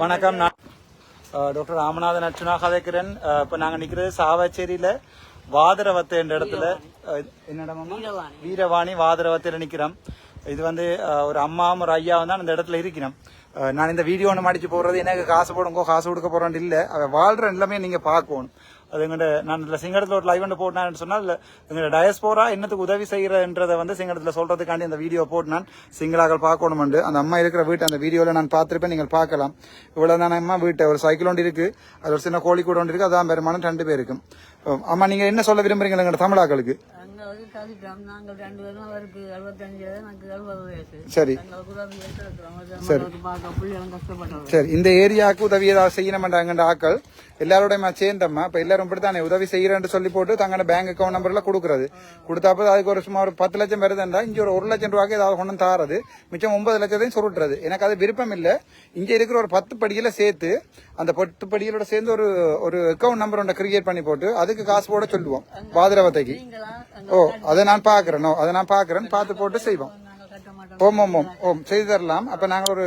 வணக்கம். நான் டாக்டர் ராமநாதன் அர்ச்சுனா கதைக்கிறேன். இப்ப நாங்க நிக்கிறது சாவச்சேரியில வாதரவத்தை என்ற இடத்துல அஹ், என்ன இடமாம்மா? வீரவாணி. வாதரவத்தையில நிக்கிறோம். இது வந்து ஒரு அம்மாவும் ஒரு ஐயாவும் தான் இந்த இடத்துல இருக்கிறோம். நான் இந்த வீடியோ ஒன்று மடிச்சு போடுறது எனக்கு காசு போடுங்கோ காசு கொடுக்க போறேன் இல்ல. அவ வாழ்ற எல்லாமே நீங்க பார்க்கணும். அது எங்கள்கிட்ட நான் இதில் சிங்கடத்தில் ஒரு லைவ் ஒன்று போட்டேன்னு சொன்னால் எங்களோட டயஸ்போரா என்னத்துக்கு உதவி செய்யறன்றதை வந்து சிங்கடத்தில் சொல்கிறதுக்காண்டி அந்த வீடியோ போட்டு நான் சிங்களாக்கள் பார்க்கணுமெண்டு. அந்த அம்மா இருக்கிற வீட்டு அந்த வீடியோவில் நான் பார்த்துருப்பேன் நீங்கள் பார்க்கலாம். இவ்வளோ தான் அம்மா வீட்டை. ஒரு சைக்கிள் ஒன்று இருக்குது அது ஒரு சின்ன கோழி கூட ஒன்று இருக்குது அதான் பெருமானம் ரெண்டு பேருக்கும். அம்மா நீங்கள் என்ன சொல்ல விரும்புகிறீங்க எங்களோட தமிழாக்களுக்கு? நாங்கள் ரெண்டு பேரும் அவருக்கு எனக்கு வயசு. சரி. கஷ்டப்பட்டது சரி. இந்த ஏரியாவுக்கு உதவி ஏதாவது செய்யணுமெண்டாங்கன்ற ஆக்கள் எல்லாரோடையுமா சேர்ந்தம்மா? இப்ப எல்லாரும் இப்படித்தானே உதவி செய்யறேன்னு சொல்லி போட்டு தங்களோட பேங்க் அக்கௌண்ட் நம்பர்ல கொடுக்குறது. கொடுத்தாப்ப அதுக்கு ஒரு சும்மா ஒரு பத்து லட்சம் வருதுண்டா இங்க ஒரு ஒரு லட்சம் ரூபாய்க்கு ஏதாவது வந்து தாரது. மிச்சம் ஒன்பது லட்சத்தையும் சுருட்டுறது. எனக்கு அது விருப்பம் இல்ல. இங்க இருக்கிற ஒரு பத்து படியில சேர்த்து அந்த பத்து படிகளோட சேர்ந்து ஒரு ஒரு அக்கௌண்ட் நம்பர் ஒன்றை கிரியேட் பண்ணி போட்டு அதுக்கு காசு போட சொல்லுவோம். பாதிரவத்தைக்கு ஓ அதை நான் பாக்குறேன் ஓ, அதை நான் பாக்குறேன் பார்த்து போட்டு செய்வோம். ஓம் ஓம் ஓம் ஓம். செய்து தரலாம். அப்ப நாங்க ஒரு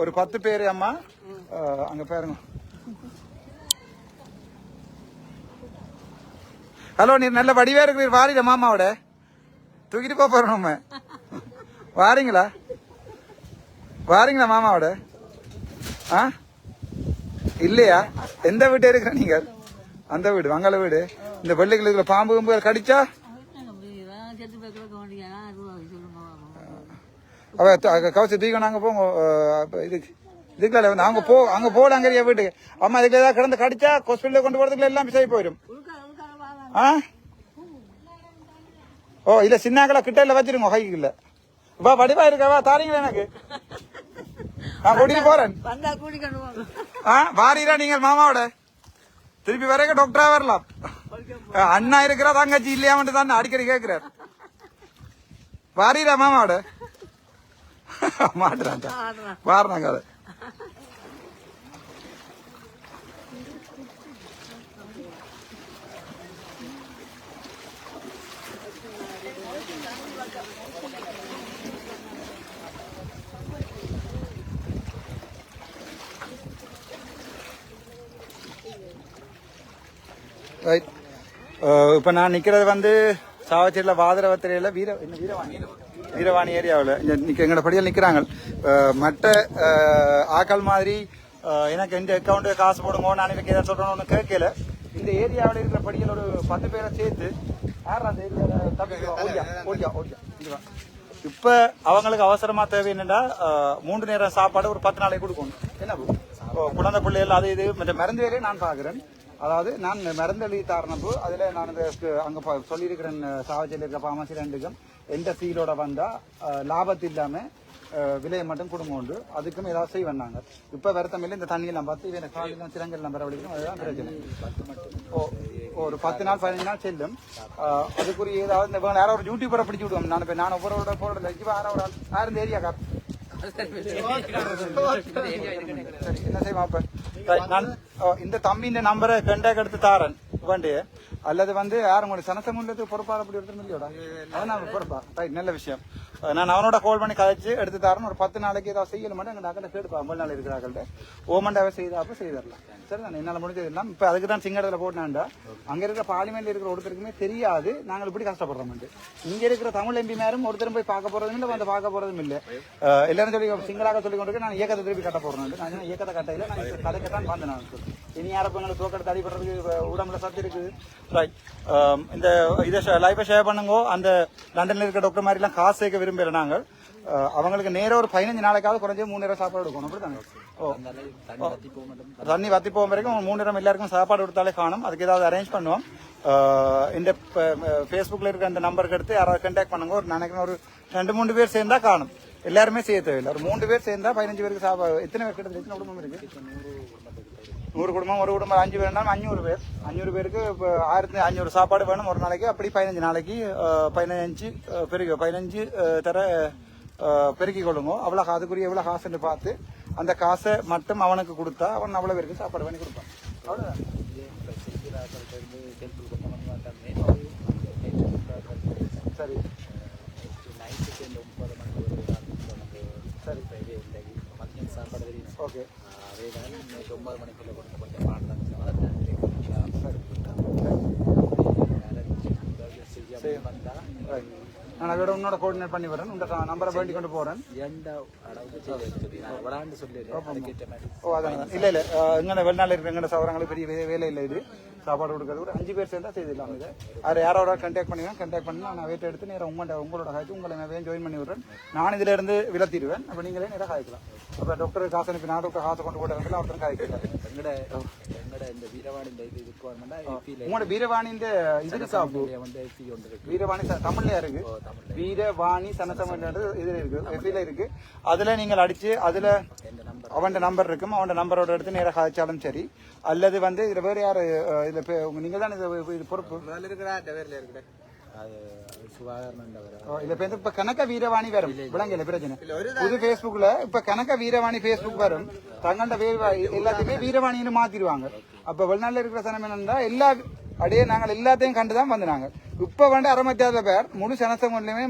ஒரு பத்து பேர் அம்மா அங்கே அங்க பாருங்க. ஹலோ நீர் நல்ல வடிவா இருக்கிறீர். வாரிட மாமாவோட. தூக்கிட்டு போக போறோம் நம்ம. வாரீங்களா? வாரீங்களா மாமாவோட? ஆ? இல்லையா? எந்த வீட்டு இருக்கிற நீங்க அந்த வீடு மங்கள வீடு. இந்த வெள்ளைகளுக்குள்ள பாம்பு கும்பு கடிச்சா செத்து போய் கிடக்க வேண்டியதா அது சொல்லுங்க அவ த- அங்க கவச்சு தூக்க நாங்க போங்க இதுக்கு இதுக்குள்ள வந்து அங்க போ அங்க போலாங்கிறிய வீட்டுக்கு. அம்மா இதுக்கு ஏதாவது கிடந்து கடிச்சா ஹாஸ்பிட்டல கொண்டு போறதுக்குள்ள எல்லாம் சரி போயிடும் ஆ? ஓ இல்ல சின்னாக்கள கிட்ட இல்ல வச்சிருங்க கைக்குள்ள வா வடிவா இருக்கவா தாரீங்களா எனக்கு. நான் கூட்டிட்டு போறேன். ஆ வாரீரா நீங்கள் மாமாவோட? திருப்பி வரைக்கும் டாக்டரா வரலாம். அண்ணா இருக்கிறா தங்கச்சி இல்லையாமட்டு தான் அடிக்கடி கேக்குறார். வாரீரா மாமாவோட? மாட்டுறான். ஆடுறேன் வாரணாங்க அதை ரைட் இப்போ நான் நிற்கிறது வந்து சாவச்சேரியில் வாதரவத்திரையில் வீர என்ன வீரவாணி? வீரவாணி ஏரியாவில் இங்கே நிற்க எங்களோட படியில் நிற்கிறாங்க மற்ற ஆக்கள் மாதிரி எனக்கு எந்த அக்கௌண்ட்டு காசு போடுங்க நான் எனக்கு எதாவது சொல்கிறோன்னு கேட்கல. இந்த ஏரியாவில் இருக்கிற படியில் ஒரு பத்து பேரை சேர்த்து யார் அந்த ஏரியாவில் தம்பி ஓடியா ஓடியா ஓடியா இங்க அவங்களுக்கு அவசரமா தேவை என்னென்னா மூன்று நேரம் சாப்பாடு ஒரு பத்து நாளைக்கு கொடுக்கணும். என்ன? குழந்தை பிள்ளைகள் அது இது மற்ற மருந்து வேலையை நான் பார்க்குறேன். அதாவது நான் மருந்து தாரணப்பு அதில் நான் இந்த அங்கே சொல்லியிருக்கிறேன் சாவச்சியில் இருக்க பாமசி ரெண்டுக்கும் எந்த சீலோட வந்தால் லாபத்து இல்லாமல் விலையை மட்டும் கொடுங்க உண்டு. அதுக்கும் ஏதாவது செய்ய வந்தாங்க வருத்தம் இல்லை இந்த தண்ணியெல்லாம் பார்த்து இவன் காலெல்லாம் சிறங்கெல்லாம் வரவழைக்கணும் அதுதான் பிரச்சனை. ஓ ஒரு பத்து நாள் பதினஞ்சு நாள் செல்லும். அதுக்குரிய ஏதாவது இந்த வேற யாரோ ஒரு யூடியூபரை பிடிச்சி விடுவோம் நான் இப்போ நான் ஒவ்வொருவரோட போடல இப்போ யாரோ ஒரு ஆள் யார் இந்த ஏரியா கார் சரி என்ன செய்வோம் அப்ப Right, இந்த தம்பி இந்த தம்பியின் நம்பரை கண்டாக்ட் எடுத்து தாரன். வேண்டிய அல்லது வந்து யார் கூட சனசமூலத்துக்கு பொறுப்பாக அப்படி எடுத்து இல்லையோடா அதான் நான் பொறுப்பா. ரைட் நல்ல விஷயம். நான் அவனோட கால் பண்ணி கதைச்சு எடுத்து தரேன். ஒரு பத்து நாளைக்கு ஏதாவது செய்யல மட்டும் எங்க டாக்டர் கேட்டுப்பா ஐம்பது நாள் இருக்கிறாங்கள்ட்ட ஓமண்டாவே செய்தாப்ப செய்தரலாம். சரி நான் என்னால் முடிஞ்சது எல்லாம். இப்போ அதுக்கு தான் சிங்கடத்தில் போட்டாண்டா அங்க இருக்கிற பார்லிமெண்ட்ல இருக்கிற ஒருத்தருக்குமே தெரியாது. நாங்கள் இப்படி கஷ்டப்படுறோம் இங்க இருக்கிற தமிழ் எம்பி மேரும் ஒருத்தரும் போய் பார்க்க போறதும் இல்லை வந்து பார்க்க போறதும் இல்லை. எல்லாரும் சொல்லி சிங்களாக சொல்லி கொண்டு நான் இயக்கத்தை திருப்பி கட்ட போறேன் நான் இயக்கத்தை கட்டையில நான் கதைக்கத்தான் வந்தேன் நான். இனி யாரப்பங்களுக்கு தோக்கத்தை அடிபடுறதுக்கு உடம்புல சத்து இருக்குது ரைட் இந்த இதை லைஃபை ஷேர் பண்ணுங்க. அந்த லண்டன்ல இருக்கிற டாக்டர் மாதிரி எல்லாம் காசு சேர்க்க விரும்பல நாங்கள். அஹ் அவங்களுக்கு நேரா ஒரு பதினஞ்சு நாளைக்காவது குறைஞ்ச மூணு நேரம் சாப்பாடு கொடுக்கணும். அப்படித்தாங்க ஓ. தண்ணி வத்தி போகும் வரைக்கும் மூணு நேரம் எல்லாருக்கும் சாப்பாடு கொடுத்தாலே காணும். அதுக்கு ஏதாவது அரேஞ்ச் பண்ணுவோம். அஹ் இந்த ஃபேஸ்புக்கில் இருக்க அந்த நம்பருக்கு எடுத்து யாராவது கான்டாக்ட் பண்ணுங்க. ஒரு நினைக்கிறேன் ஒரு ரெண்டு மூணு பேர் சேர்ந்தா காணும். எல்லாருமே செய்ய தேவையில்லை. ஒரு மூணு பேர் சேர்ந்தா பதினஞ்சு பேருக்கு சாப்பாடு எத்தனை பேர் கிட்ட எத்தனை குடும்பம் இருக்கு? நூறு குடும்பம் ஒரு குடும்பம் அஞ்சு பேர்னாலும் அஞ்சூறு பேர். அஞ்சூறு பேருக்கு இப்போ ஆயிரத்தி அஞ்சூறு சாப்பாடு வேணும் ஒரு நாளைக்கு அப்படி பதினஞ்சு நாளைக்கு பதினஞ்சு பெருகி பதினஞ்சு தர அஹ், பெருக்கிக் கொள்ளுங்க. அவ்வளோ அதுக்குரிய எவ்வளோ காசுன்னு பார்த்து அந்த காசை மட்டும் அவனுக்கு கொடுத்தா அவன் அவ்வளோ பேருக்கு சாப்பாடு பண்ணி கொடுப்பான். அவ்வளோதான் சரி. ஓகே அதே தான் நேற்று ஒன்பது மணிக்குள்ள கொடுக்கப்பட்ட பாடம் வந்தால் நான் அதோட உன்னோட கோஆர்டினேட் பண்ணி வரேன் உன்னோட நம்பரை வேண்டி கொண்டு போகிறேன் சொல்லி நான் விளாண்டு மாதிரி. ஓ அதான். இல்லை இல்லை. எங்கே வெளிநாட்டில் இருக்கிற எங்கட சவரங்களுக்கு பெரிய வேலை இல்லை இது. சாப்பாடு கொடுக்கறது ஒரு அஞ்சு பேர் சேர்ந்தா செய்திடலாம் இது. அதை யாரோட கண்டாக்ட் பண்ணுவேன் கண்டாக்ட் பண்ணி நான் வெயிட் எடுத்து நேரம் உங்கள்கிட்ட உங்களோட காய்ச்சி உங்களை நான் ஜாயின் பண்ணி விடுறேன். நான் இதுல இருந்து விலத்திடுவேன். அப்போ நீங்களே நேராக காய்க்கலாம் அப்போ டாக்டர் காசு அனுப்பி நான் டாக்டர் காசை கொண்டு போட்டு ஒருத்தர் காய்க்கலாம் எங்கட இந்த வீரவாணி இந்த இது உங்களோட இருக்கு வீரவாணி தமிழ்லயா இருக்கு வீரவாணி சனசமன்றது இதுல இருக்கு எஃபில இருக்கு அதுல நீங்கள் அடிச்சு அதுல அவன் நம்பர் இருக்கும் அவன் நம்பரோட எடுத்து நேராக காய்ச்சாலும் சரி அல்லது வந்து இதுல வேற யாரு இதுல நீங்க தான் இது பொறுப்பு இருக்கிற இதுல இப்ப இப்ப கணக்க வீரவாணி வரும். விளங்கல பிரச்சனை. புது Facebookல இப்ப கணக்க வீரவாணி Facebook வரும். தங்கண்ட பேர் எல்லாத்தையுமே வீரவாணின்னு மாத்திடுவாங்க. அப்ப வெளிநாட்டுல இருக்கிற சனம் என்னன்னா எல்லா அடையே நாங்கள் எல்லாத்தையும் கண்டுதான் வந்து நாங்க இப்ப வந்து அறமத்தியாத பேர் முழு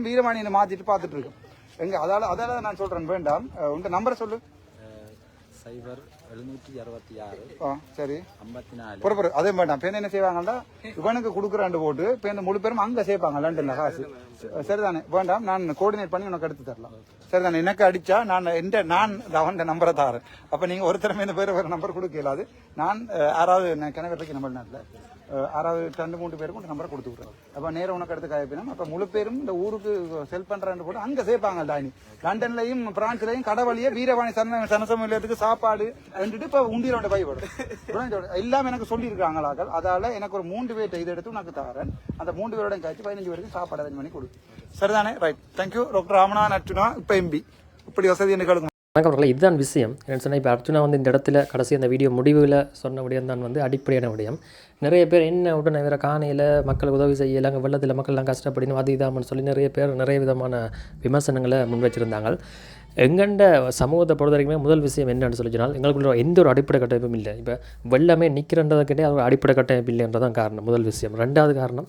வீரவாணின்னு மாத்திட்டு பாத்துட்டு இருக்கோம். எங்க அதால அதால நான் சொல்றேன் வேண்டாம். உங்க நம்பரை சொல்லு. சைபர் எழுநூற்றி அறுபத்தி ஆறு ஆ சரி. ஐம்பத்தி நாலு. பொறுப்பு அதே வேண்டாம் பேருந்து என்ன செய்வாங்கன்னா இவனுக்கு கொடுக்குறாண்டு போட்டு பேருந்து முழு பேரும் அங்க சேர்ப்பாங்க லண்டன்ல காசு. சரிதானே? வேண்டாம் நான் கோஆர்டினேட் பண்ணி உனக்கு எடுத்து தரலாம். சரிதானே? எனக்கு அடிச்சா நான் எந்த நான் அவன் நம்பரை தாரேன். அப்ப நீங்க ஒருத்தரமே இந்த பேர் வேற நம்பர் கொடுக்க இயலாது நான் நான் கிணவரைக்கு நம்பர் நாட்டில் ஆறாவது ரெண்டு மூணு பேருக்கு நம்பரை கொடுத்து விட்றேன் அப்ப நேரம் உனக்கு எடுத்து காயப்பினா அப்ப முழு பேரும் இந்த ஊருக்கு செல் பண்ணுறான்னு போட்டு அங்க சேர்ப்பாங்க டானி. லண்டன்லயும் பிரான்ஸ்லயும் கடவுளையே வீரவாணி சன சனசமூலியத்துக்கு சாப்பாடு வந்துட்டு இப்ப உண்டியலோட பயப்படும் எல்லாம் எனக்கு சொல்லியிருக்காங்களாக்கள் அதால எனக்கு ஒரு மூன்று பேர்ட்ட இது எடுத்து உனக்கு தரேன். அந்த மூன்று பேரோட கழிச்சு பதினஞ்சு பேருக்கு சாப்பாடு அரேஞ்ச் பண்ணி கொடு. சரிதானே? Right thank you doctor Ramanathan நட்டுனா இப்ப எம்பி இப்படி வசதி எனக்கு கொடுங்க வணக்கம் இதுதான் விஷயம். என்ன சொன்னால் இப்போ அர்ஜுனா வந்து இந்த இடத்துல கடைசி அந்த வீடியோ முடிவில் சொன்ன விடயம் தான் வந்து அடிப்படையான விடயம். நிறைய பேர் என்ன உடனே வேறு காணையில் மக்களுக்கு உதவி செய்யலாங்க வெள்ளத்தில் மக்கள்லாம் கஷ்டப்படணும் அது இதாமன்னு சொல்லி நிறைய பேர் நிறைய விதமான விமர்சனங்களை முன் வச்சுருந்தாங்க. எங்கண்ட சமூகத்தை பொறுத்த வரைக்குமே முதல் விஷயம் என்னன்னு சொல்லி சொன்னால் எங்களுக்குள்ள எந்த ஒரு அடிப்படை கட்டமைப்பும் இல்லை. இப்போ வெள்ளமே நிற்கிறன்றதுக்கிட்டே அது ஒரு அடிப்படை கட்டமைப்பு இல்லைன்றதான் காரணம் முதல் விஷயம். ரெண்டாவது காரணம்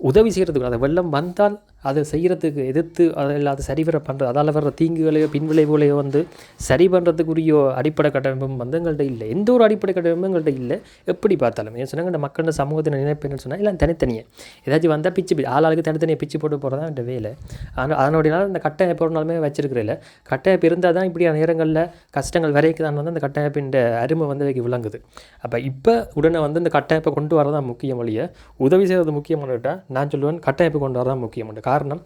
உதவி செய்கிறதுக்கு அந்த வெள்ளம் வந்தால் அதை செய்கிறதுக்கு எதிர்த்து அதை இல்லாத சரிவர பண்ணுறது அதால் வர்ற தீங்குகளையோ பின்விளைவுகளையோ வந்து சரி பண்ணுறதுக்குரிய அடிப்படை கட்டமைப்பும் வந்து எங்கள்கிட்ட இல்லை. எந்த ஒரு அடிப்படை கட்டமைப்பும் எங்கள்கிட்ட இல்லை. எப்படி பார்த்தாலும். ஏன் சொன்னாங்க இந்த சமூகத்தின் நினைப்பு சொன்னால் எல்லாம் தனித்தனியே. ஏதாச்சும் வந்தால் பிச்சு ஆளாளுக்கு தனித்தனியாக பிச்சு போட்டு போகிறதா தான் இந்த வேலை. ஆனால் அதனுடைய இந்த கட்டமைப்பு ஒரு வச்சிருக்கிறதில்ல கட்டமைப்பு இருந்தால் தான் இப்படியான நேரங்களில் கஷ்டங்கள் வரைக்குதான் வந்து அந்த கட்டமைப்பின் அருமை வந்து விளங்குது. அப்போ இப்போ உடனே வந்து இந்த கட்டமைப்பை கொண்டு வரதான் முக்கியம் வழியை உதவி செய்வது முக்கியமான நான் சொல்லுவேன் கட்டமைப்பு கொண்டு வரதான் முக்கியம் காரணம்.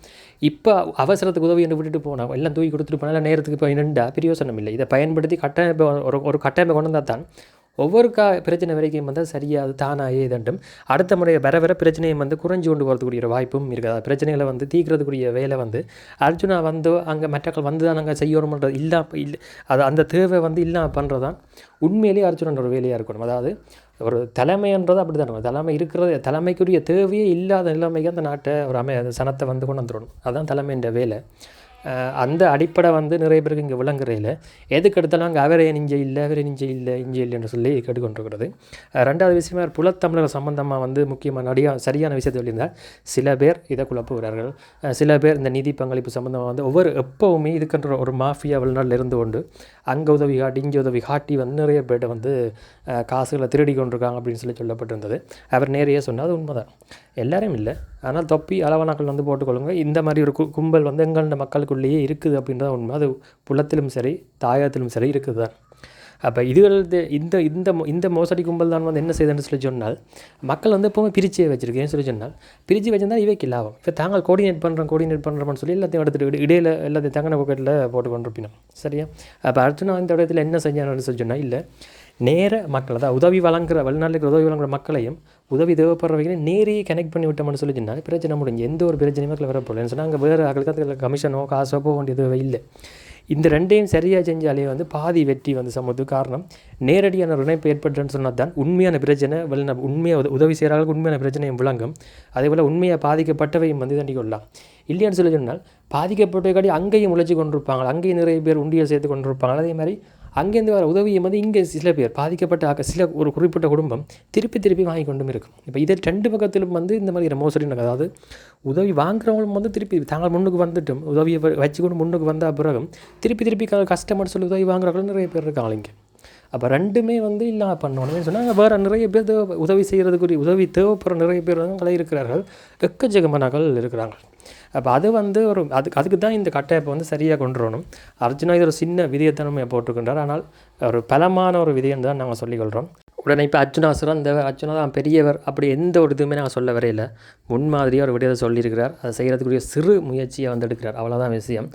இப்போ அவசரத்துக்கு உதவி என்று விட்டுட்டு போனால் எல்லாம் தூக்கி கொடுத்துட்டு போனால் நேரத்துக்கு போய் நின்றா பிரயோசனம் இல்லை. இதை பயன்படுத்தி கட்டமைப்பு ஒரு ஒரு கட்டமைப்பை கொண்டு வந்தால் தான் ஒவ்வொரு கா பிரச்சனை வரைக்கும் வந்து சரியாக அது தானாக ஏதண்டும் அடுத்த முறை வர வர பிரச்சனையை வந்து குறைஞ்சு கொண்டு போகிறதுக்குரிய ஒரு வாய்ப்பும் இருக்குது. அது பிரச்சனைகளை வந்து தீக்கிறதுக்குரிய வேலை வந்து அர்ஜுனா வந்து அங்கே மற்றக்கள் வந்து தான் நாங்கள் செய்யணும்ன்றது இல்லா இல்லை அது அந்த தேவை வந்து இல்லாமல் பண்ணுறது தான் உண்மையிலேயே அர்ஜுனன்ற ஒரு வேலையாக இருக்கணும். அதாவது ஒரு தலைமைன்றது அப்படி தான் தலைமை இருக்கிறது தலைமைக்குரிய தேவையே இல்லாத நிலைமைக்கு அந்த நாட்டை ஒரு அமை அந்த சனத்தை வந்து கொண்டு வந்துடணும். அதுதான் தலைமைன்ற வேலை. அந்த அடிப்படை வந்து நிறைய பேருக்கு இங்கே விளங்குறையில் எதுக்கு எடுத்தாலும் அங்கே அவரே நெஞ்ச இல்லை அவரே நெஞ்ச இல்லை இஞ்ச இல்லைன்னு சொல்லி கேட்டுக்கொண்டிருக்கிறது. ரெண்டாவது விஷயமா புலத்தமிழர் சம்பந்தமாக வந்து முக்கியமான நடிகா சரியான விஷயத்தை சொல்லியிருந்தால் சில பேர் இதை குழப்புகிறார்கள். சில பேர் இந்த நிதி பங்களிப்பு சம்பந்தமாக வந்து ஒவ்வொரு எப்போவுமே இதுக்கென்ற ஒரு மாஃபியா வெளிநாட்டில் இருந்து கொண்டு அங்கே உதவி காட்டி இங்கே உதவி காட்டி வந்து நிறைய பேர்ட்ட வந்து காசுகளை திருடி கொண்டிருக்காங்க அப்படின்னு சொல்லி சொல்லப்பட்டிருந்தது. அவர் நேரையே சொன்னால் அது உண்மைதான். எல்லாரும் இல்லை. ஆனால் தொப்பி அளவனாக்கள் வந்து போட்டுக்கொள்ளுங்க. இந்த மாதிரி ஒரு கும்பல் வந்து எங்களோட மக்களுக்குள்ளேயே இருக்குது அப்படின்றத உண்மை. அது புலத்திலும் சரி தாயத்திலும் சரி இருக்குது தான் அப்போ இதுகள் இந்த இந்த இந்த மோசடி கும்பல் தான் வந்து என்ன செய்யுதுன்னு சொல்லி சொன்னால் மக்கள் வந்து எப்போவுமே பிரிச்சே வச்சிருக்கேன்னு சொல்லி சொன்னால் பிரித்து வச்சிருந்தால் இவைக்கு லாபம். இப்போ தாங்கள் கோஆர்டினேட் பண்ணுறோம் கோஆர்டினேட் பண்ணுறோம்னு சொல்லி எல்லாத்தையும் எடுத்துகிட்டு இடையில் இடையில எல்லாத்தையும் தங்கன பாக்கெட்டில் போட்டு கொண்டிருப்பினோம் சரியா? அப்போ அர்ஜுனா இந்த இடத்துல என்ன செஞ்சான்னு சொல்லி சொன்னால் இல்லை நேர மக்கள் அதாவது உதவி வழங்குற வெளிநாட்டுக்கு உதவி வழங்குற மக்களையும் உதவி தேவைப்படுறவங்களையும் நேரையே கனெக்ட் பண்ணி விட்டோம்னு சொல்லி சொன்னால் பிரச்சனை முடிஞ்சு எந்த ஒரு பிரச்சனையும் மக்கள் வரப்போஇல்லை சொன்னால் அங்கே வேறு அவர்களுக்கு அதுக்கு கமிஷனோ காசோ போக வேண்டியது இல்லை. இந்த ரெண்டையும் சரியாக செஞ்சாலே வந்து பாதி வெற்றி வந்து சமூகத்துக்கு காரணம். நேரடியான ஒரு இணைப்பு ஏற்பட்டுன்னு சொன்னால் தான் உண்மையான பிரச்சனை வெளிநா உண்மையாக உதவி செய்கிறார்களுக்கு உண்மையான பிரச்சனையும் விளங்கும். அதே போல் உண்மையாக பாதிக்கப்பட்டவையும் வந்து தண்டி கொள்ளலாம். இல்லையான்னு சொல்லி சொன்னால் பாதிக்கப்பட்டவை காட்டி அங்கேயும் உழைச்சி கொண்டிருப்பாங்க அங்கேயும் நிறைய பேர் உண்டியல் சேர்த்து கொண்டிருப்பாங்க. அதே மாதிரி அங்கேருந்து வர உதவியை வந்து இங்கே சில பேர் பாதிக்கப்பட்ட ஆக்க- சில ஒரு குறிப்பிட்ட குடும்பம் திருப்பி திருப்பி வாங்கி கொண்டும் இருக்கும். இப்போ இதை ரெண்டு பக்கத்திலும் வந்து இந்த மாதிரி மோசடி நடக்குது. அதாவது உதவி வாங்குறவங்களும் வந்து திருப்பி தாங்கள் முன்னுக்கு வந்துட்டும். உதவியை வச்சுக்கொண்டு முன்னுக்கு வந்த பிறகும் திருப்பி திருப்பி கஸ்டமர் சொல்லி உதவி வாங்குறவங்களும் நிறைய பேர் இருக்காங்க இங்கே. அப்போ ரெண்டுமே வந்து இல்லாமல் பண்ணணும்னு சொன்னாங்க. வேறு நிறைய பேர் தேவை உதவி செய்கிறதுக்குரிய உதவி தேவைப்படுற நிறைய பேர் கலை இருக்கிறார்கள். எக்கச்சக்கமானாக்கள் இருக்கிறாங்க அப்போ அது வந்து ஒரு அதுக்கு அதுக்கு தான் இந்த கட்டமைப்பை வந்து சரியாக கொண்டு வரணும். அர்ஜுனா இது ஒரு சின்ன விதியத்தனமையை போட்டுக்கின்றார் ஆனால் ஒரு பலமான ஒரு விதியம் தான் நாங்கள் சொல்லிக்கொள்கிறோம் உடனே இப்போ அர்ஜுனா இந்த அர்ஜுனா தான் பெரியவர் அப்படி எந்த ஒரு இதுவுமே நாங்கள் சொல்ல வரையில. முன்மாதிரியாக ஒரு விடயத்தை சொல்லியிருக்கிறார். அதை செய்கிறதுக்குரிய சிறு முயற்சியை வந்து எடுக்கிறார். அவ்வளோதான் விஷயம்.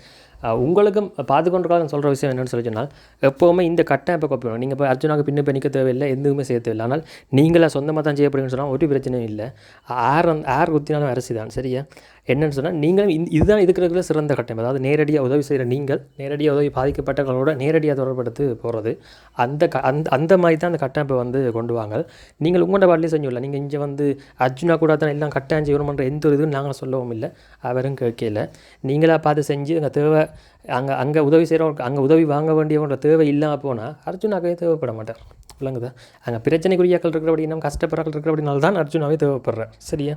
உங்களுக்கும் பார்த்து சொல்கிற விஷயம் என்னென்னு சொல்லி சொன்னால் எப்போவுமே இந்த கட்டமைப்பை காப்பி பண்ணணும் நீங்கள் இப்போ அர்ஜுனாவுக்கு பின்ன பண்ணிக்க தேவையில்லை எதுவுமே செய்ய தேவையில்லை. ஆனால் நீங்களே சொந்தமாக தான் செய்யப்படுங்கன்னு சொன்னால் ஒரு பிரச்சனையும் இல்லை. ஆர் வந்து ஆர் குத்தினாலும் அரிசி தான் சரியா? என்னென்னு சொன்னால் நீங்களும் இந்த இதுதான் இருக்கிறதுல சிறந்த கட்டம். அதாவது நேரடியாக உதவி செய்கிற நீங்கள் நேரடியாக உதவி பாதிக்கப்பட்டவங்களோட நேரடியாக தொடர்படுத்து போகிறது அந்த க அந்த அந்த மாதிரி தான் அந்த கட்டமைப்பை வந்து கொண்டு வாங்க. நீங்கள் உங்களோட பாட்டிலே செஞ்சுள்ள நீங்கள் இங்கே வந்து அர்ஜுனா கூட தான் எல்லாம் கட்டாயம் செய்யணுமன்ற எந்த ஒரு இதுவும் நாங்கள் சொல்லவும் இல்லை. அவரும் கேட்கல. நீங்களாக பார்த்து செஞ்சு அங்கே தேவை அங்கே அங்கே உதவி செய்கிறவங்க அங்கே உதவி வாங்க வேண்டியவங்களோட தேவை இல்லாமல் போனால் அர்ஜுனாக்கவே தேவைப்பட மாட்டார். விளங்குதா அங்கே பிரச்சனைக்குரியாக்கள் இருக்கிறபடி நம்ம கஷ்டப்படுறாக்கள் இருக்கிறபடினால தான் அர்ஜுனாவே தேவைப்படுறேன் சரியா?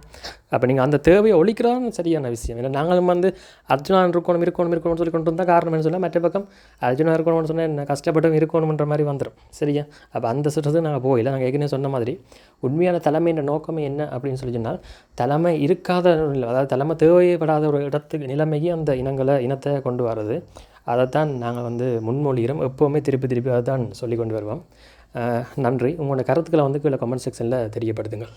அப்போ நீங்கள் அந்த தேவையை ஒழிக்கிறான்னு சரியான விஷயம். ஏன்னா நாங்களும் வந்து அர்ஜுனா இருக்கணும் இருக்கணும் இருக்கணும்னு சொல்லி கொண்டு வந்தால் காரணம் என்ன சொன்னால் மற்ற பக்கம் அர்ஜுனா இருக்கணும்னு சொன்னால் என்ன கஷ்டப்பட்டும் இருக்கணுன்ற மாதிரி வந்துடும் சரியா? அப்போ அந்த சுற்றத்துக்கு நாங்கள் போகல. நாங்கள் ஏற்கனவே சொன்ன மாதிரி உண்மையான தலைமையின் நோக்கமே என்ன அப்படின்னு சொல்லி சொன்னால் தலைமை இருக்காத அதாவது தலைமை தேவைப்படாத ஒரு இடத்துக்கு நிலைமைக்கு அந்த இனங்களை இனத்தை கொண்டு வர்றது. அதைத்தான் நாங்கள் வந்து முன்மொழிகிறோம். எப்போவுமே திருப்பி திருப்பி அதை தான் சொல்லி கொண்டு வருவோம். நன்றி. உங்களோட கருத்துக்களை வந்து கீழே கமெண்ட் செக்ஷனில் தெரியப்படுத்துங்கள்.